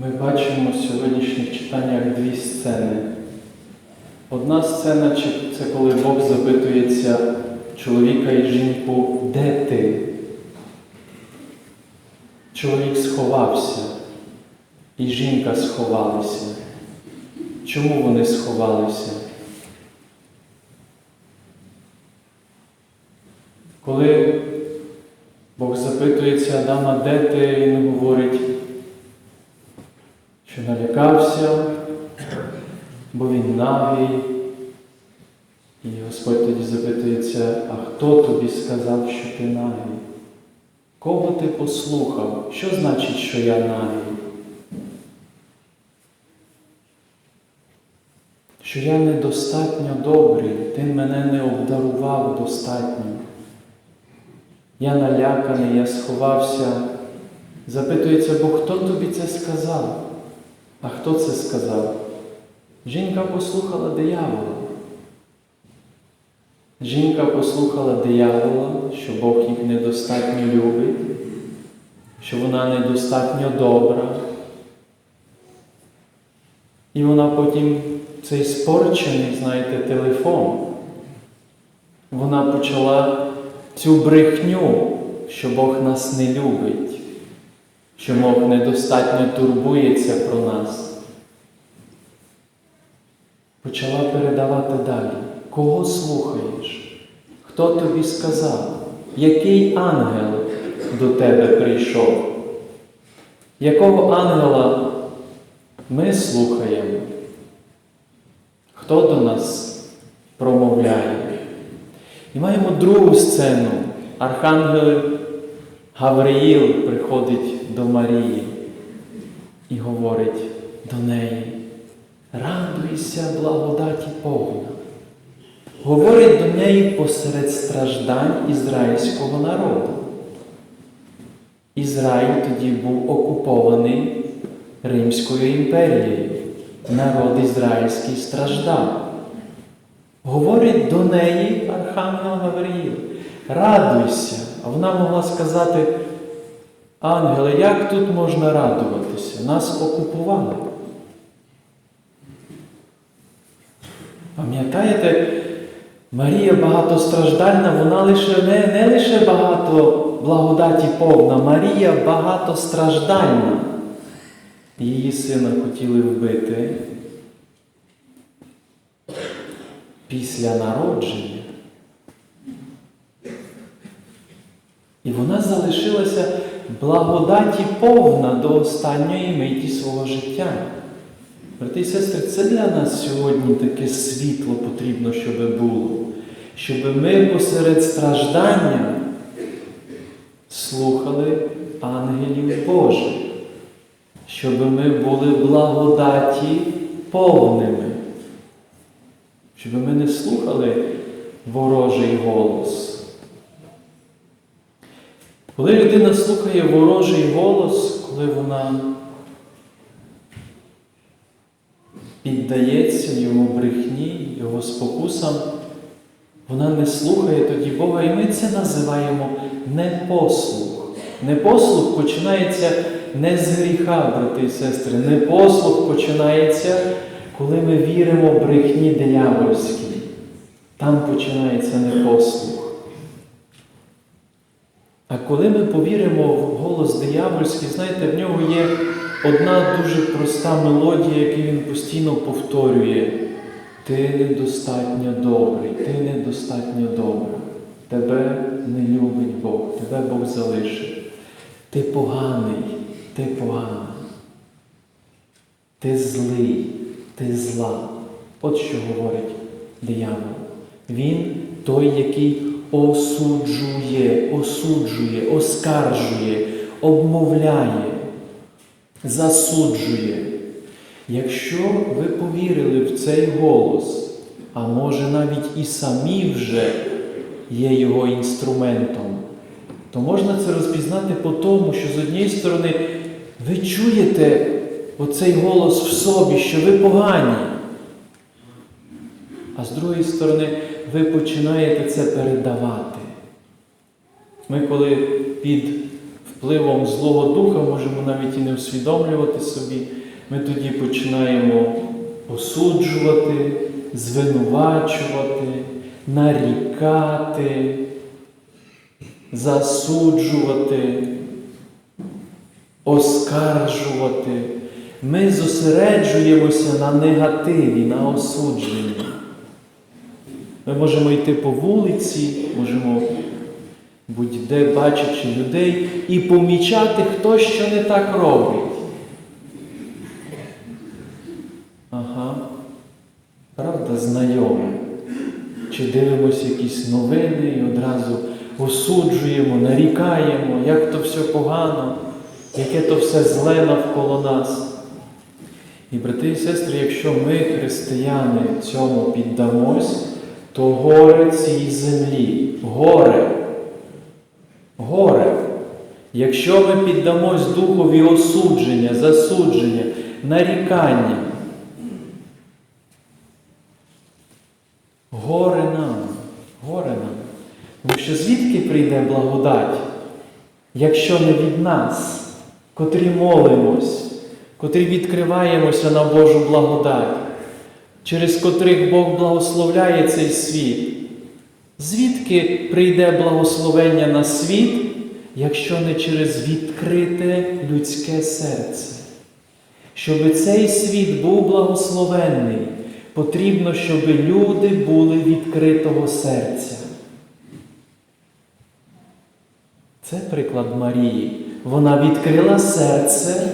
Ми бачимо в сьогоднішніх читаннях дві сцени. Одна сцена це коли Бог запитується чоловіка і жінку, де ти? Чоловік сховався, і жінка сховалася. Чому вони сховалися? Коли Бог запитується Адама, де ти, він говорить, що налякався, бо він нагий. І Господь тоді запитується, а хто тобі сказав, що ти нагий? Кого ти послухав? Що значить, що я нагий? Що я недостатньо добрий, ти мене не обдарував достатньо. Я наляканий, я сховався. Запитується, бо хто тобі це сказав? А хто це сказав? Жінка послухала диявола. Жінка послухала диявола, що Бог їх недостатньо любить, що вона недостатньо добра. І вона потім цей спорчений, знаєте, телефон. Вона почала цю брехню, що Бог нас не любить, що Бог недостатньо турбується про нас. Почала передавати далі. Кого слухаєш? Хто тобі сказав? Який ангел до тебе прийшов? Якого ангела ми слухаємо? Хто до нас промовляє? І маємо другу сцену. Архангел Гавриїл приходить до Марії і говорить до неї, радуйся, благодаті повна. Говорить до неї посеред страждань ізраїльського народу. Ізраїль тоді був окупований Римською імперією. Народ ізраїльський страждав. Говорить до неї Архангел Гавриїл, радуйся. А вона могла сказати, ангеле, як тут можна радуватися? Нас окупували. Пам'ятаєте, Марія багатостраждальна, вона лише не, не лише багато благодаті повна, Марія багатостраждальна. Її сина хотіли вбити після народження. І вона залишилася благодаті повна до останньої миті свого життя. Брати і сестри, це для нас сьогодні таке світло потрібно, щоб було, щоб ми посеред страждання слухали ангелів Божих, щоб ми були благодаті повними, щоб ми не слухали ворожий голос. Коли людина слухає ворожий голос, коли вона піддається його брехні, його спокусам, вона не слухає тоді Бога, і ми це називаємо непослух. Непослух починається не з гріха, брати і сестри. Непослух починається, коли ми віримо в брехні диявольській. Там починається непослух. А коли ми повіримо в голос диявольський, знаєте, в нього є одна дуже проста мелодія, яку він постійно повторює. Ти недостатньо добрий, ти недостатньо добра. Тебе не любить Бог, тебе Бог залишив. Ти поганий, ти поганий. Ти злий, ти зла. От що говорить диявол. Він той, який осуджує, осуджує, оскаржує, обмовляє, засуджує. Якщо ви повірили в цей голос, а може навіть і самі вже є його інструментом, то можна це розпізнати по тому, що з однієї сторони ви чуєте оцей голос в собі, що ви погані. А з другої сторони, ви починаєте це передавати. Ми коли під впливом Злого Духа, можемо навіть і не усвідомлювати собі, ми тоді починаємо осуджувати, звинувачувати, нарікати, засуджувати, оскаржувати. Ми зосереджуємося на негативі, на осудженні. Ми можемо йти по вулиці, можемо будь-де бачачи людей і помічати, хто що не так робить. Ага. Правда, знайоме. Чи дивимося якісь новини і одразу осуджуємо, нарікаємо, як то все погано, яке то все зле навколо нас. І, брати і сестри, якщо ми, християни, цьому піддамось, то горе цій землі, горе, горе. Якщо ми піддамось духові осудження, засудження, нарікання, горе нам, горе нам. Тому що звідки прийде благодать, якщо не від нас, котрі молимось, котрі відкриваємося на Божу благодать, через котрих Бог благословляє цей світ. Звідки прийде благословення на світ, якщо не через відкрите людське серце? Щоб цей світ був благословенний, потрібно, щоб люди були відкритого серця. Це приклад Марії. Вона відкрила серце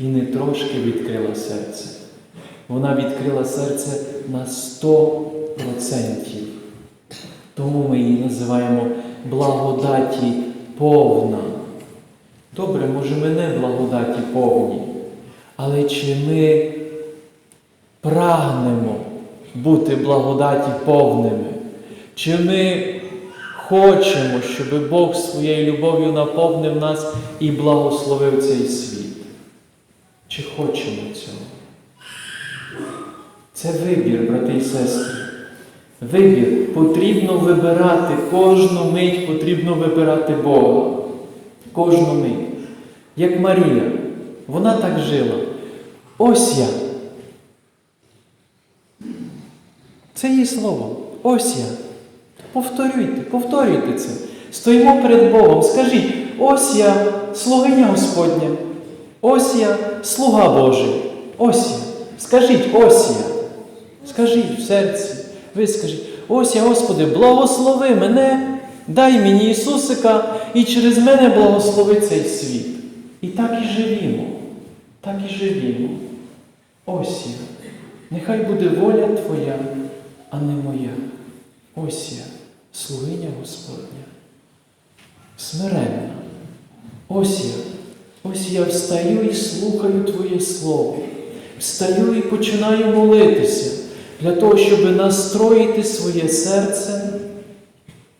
і не трошки відкрила серце. Вона відкрила серце на 100%. Тому ми її називаємо благодаті повна. Добре, може, ми не благодаті повні, але чи ми прагнемо бути благодаті повними? Чи ми хочемо, щоб Бог своєю любов'ю наповнив нас і благословив цей світ? Чи хочемо цього? Це вибір, брати і сестри. Вибір. Потрібно вибирати кожну мить, потрібно вибирати Бога. Кожну мить. Як Марія. Вона так жила. Ось я. Це її слово. Ось я. Повторюйте, повторюйте це. Стоїмо перед Богом. Скажіть, ось я, слугиня Господня. Ось я, слуга Божий. Ось я. Скажіть, ось я. Скажіть в серці. Ви ось я, Господи, благослови мене, дай мені Ісусика, і через мене благослови цей світ. І так і живімо. Так і живімо. Ось я. Нехай буде воля Твоя, а не моя. Ось я, слугиня Господня. Смиренна. Ось я. Ось я встаю і слухаю Твоє Слово. Встаю і починаю молитися для того, щоб настроїти своє серце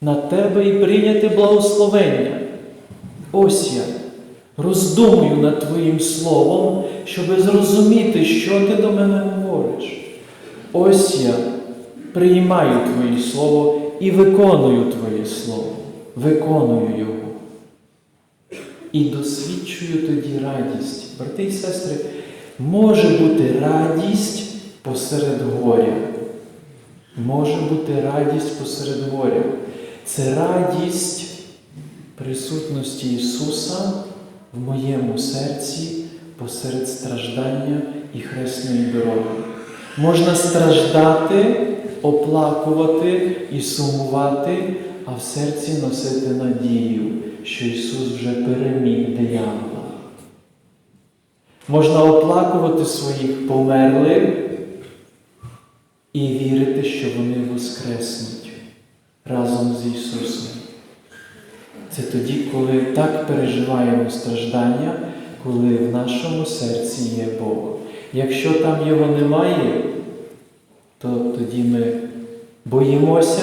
на Тебе і прийняти благословення. Ось я роздумую над Твоїм Словом, щоб зрозуміти, що Ти до мене говориш. Ось я приймаю Твоє Слово і виконую Твоє Слово, виконую Його. І досвідчую тоді радість. Брати і сестри, може бути радість посеред горя. Може бути радість посеред горя. Це радість присутності Ісуса в моєму серці посеред страждання і хресної дороги. Можна страждати, оплакувати і сумувати, а в серці носити надію, що Ісус вже переміг диявола. Можна оплакувати своїх померлих і вірити, що вони воскреснуть разом з Ісусом. Це тоді, коли так переживаємо страждання, коли в нашому серці є Бог. Якщо там Його немає, то тоді ми боїмося,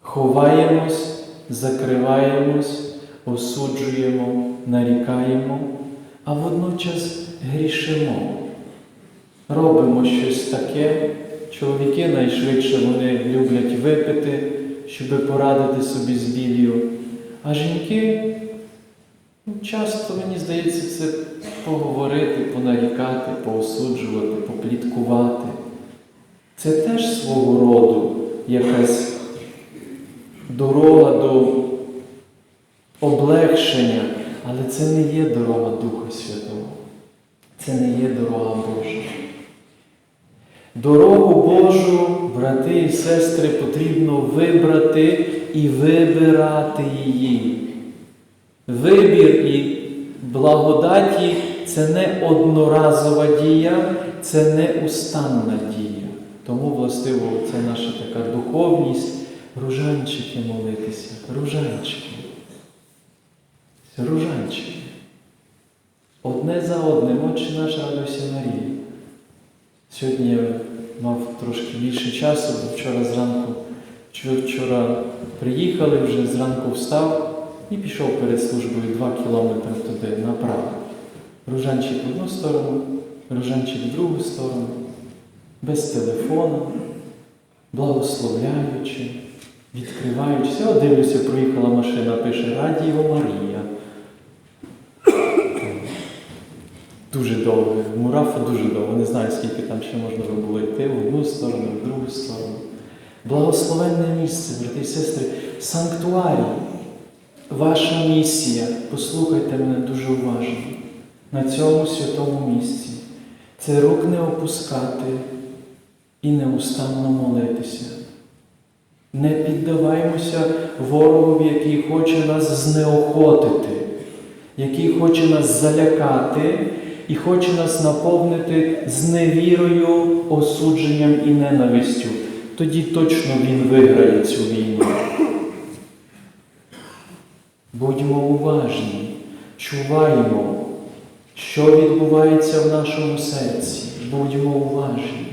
ховаємось, закриваємось, осуджуємо, нарікаємо, а водночас грішимо. Робимо щось таке. Чоловіки найшвидше вони люблять випити, щоб порадити собі з білью. А жінки ну, часто, мені здається, це поговорити, понарікати, поосуджувати, попліткувати. Це теж свого роду якась дорога до облегшення, але це не є дорога Духа Святого. Це не є дорога Божа. Дорогу Божу, брати і сестри, потрібно вибрати і вибирати її. Вибір і благодаті це не одноразова дія, це не устанна дія. Тому, властиво, це наша така духовність, ружанчики молитися, ружанчики. Ружанчики. Одне за одним, Отче наш радуйся Марія. Сьогодні я мав трошки більше часу, бо вчора зранку, вчора- приїхали, вже зранку встав і пішов перед службою 2 кілометри туди направо. Ружанчик в одну сторону, ружанчик в другу сторону, без телефону, благословляючи, відкриваючи. О, дивлюся, проїхала машина, пише Радіо Марія. Дуже довго. Мурафа дуже довго. Не знаю, скільки там ще можна було йти в одну сторону, в другу сторону. Благословенне місце, брати і сестри, санктуарій. Ваша місія, послухайте мене дуже уважно, на цьому святому місці. Це рук не опускати і неустанно молитися. Не піддаваймося ворогові, який хоче нас знеохотити, який хоче нас залякати і хоче нас наповнити зневірою, осудженням і ненавистю. Тоді точно він виграє цю війну. Будьмо уважні, чуваємо, що відбувається в нашому серці. Будьмо уважні.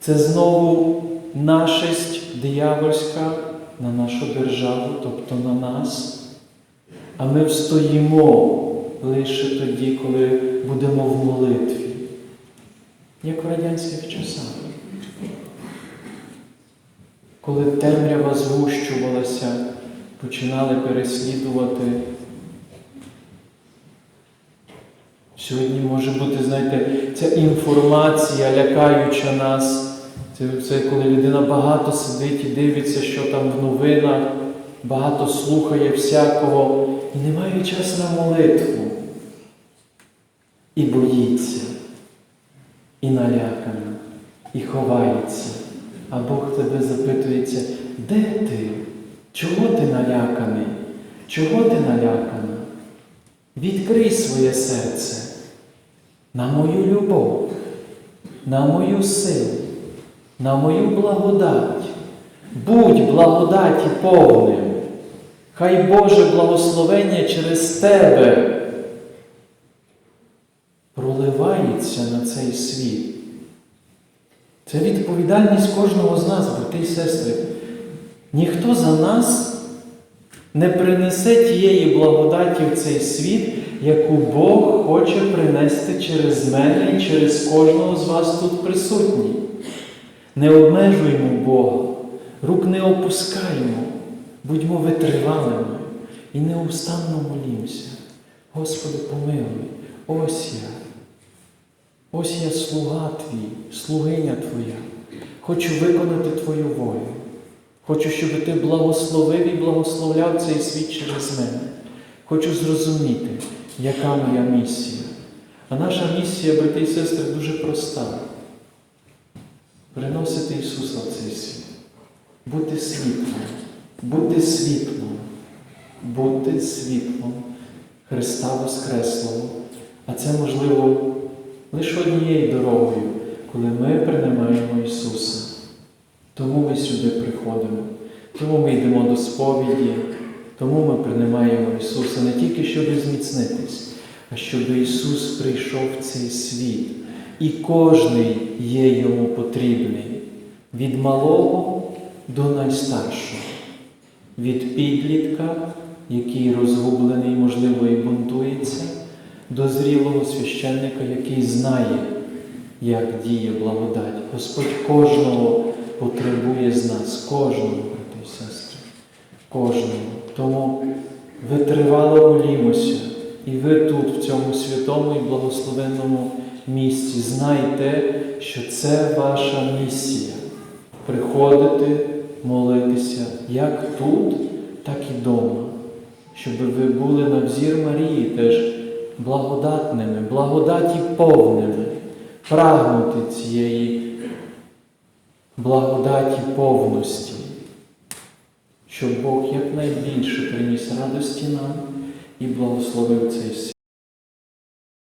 Це знову нашесть диявольська на нашу державу, тобто на нас. А ми встоїмо лише тоді, коли будемо в молитві, як в радянських часах. Коли темрява згущувалася, починали переслідувати. Сьогодні може бути, знаєте, ця інформація, лякаюча нас. Це, це коли людина багато сидить і дивиться, що там в новинах, багато слухає всякого і не має часу на молитву. І боїться, і налякана, і ховається. А Бог тебе запитується, де ти? Чого ти наляканий? Чого ти налякана? Відкрий своє серце на мою любов, на мою силу, на мою благодать. Будь благодаті повним. Хай Боже благословення через тебе проливається на цей світ. Це відповідальність кожного з нас, брати і сестри. Ніхто за нас не принесе тієї благодаті в цей світ, яку Бог хоче принести через мене і через кожного з вас тут присутній. Не обмежуємо Бога, рук не опускаємо, будьмо витривалими і неустанно молімося. Господи, помилуй, ось я. Ось я слуга твій, слугиня Твоя. Хочу виконати Твою волю. Хочу, щоб Ти благословив і благословляв цей світ через мене. Хочу зрозуміти, яка моя місія. А наша місія, брати і сестри, дуже проста. Приносити Ісуса в цей світ. Бути світлом, бути світлом, бути світлом Христа Воскреслого. А це можливо лише однією дорогою, коли ми приймаємо Ісуса. Тому ми сюди приходимо, тому ми йдемо до сповіді, тому ми приймаємо Ісуса не тільки щоб зміцнитись, а щоб Ісус прийшов в цей світ. І кожний є йому потрібний від малого до найстаршого, від підлітка, який розгублений, можливо, і бунтується, до зрілого священника, який знає, як діє благодать. Господь кожного потребує з нас, кожного, брати і сестри. кожному. Тому витривало молімося, і ви тут, в цьому святому і благословенному місці, знайте, що це ваша місія приходити, молитися як тут, так і вдома, щоб ви були на взір Марії теж благодатними, благодаті повними, прагнути цієї благодаті повності, щоб Бог якнайбільше приніс радості нам і благословив цей світ.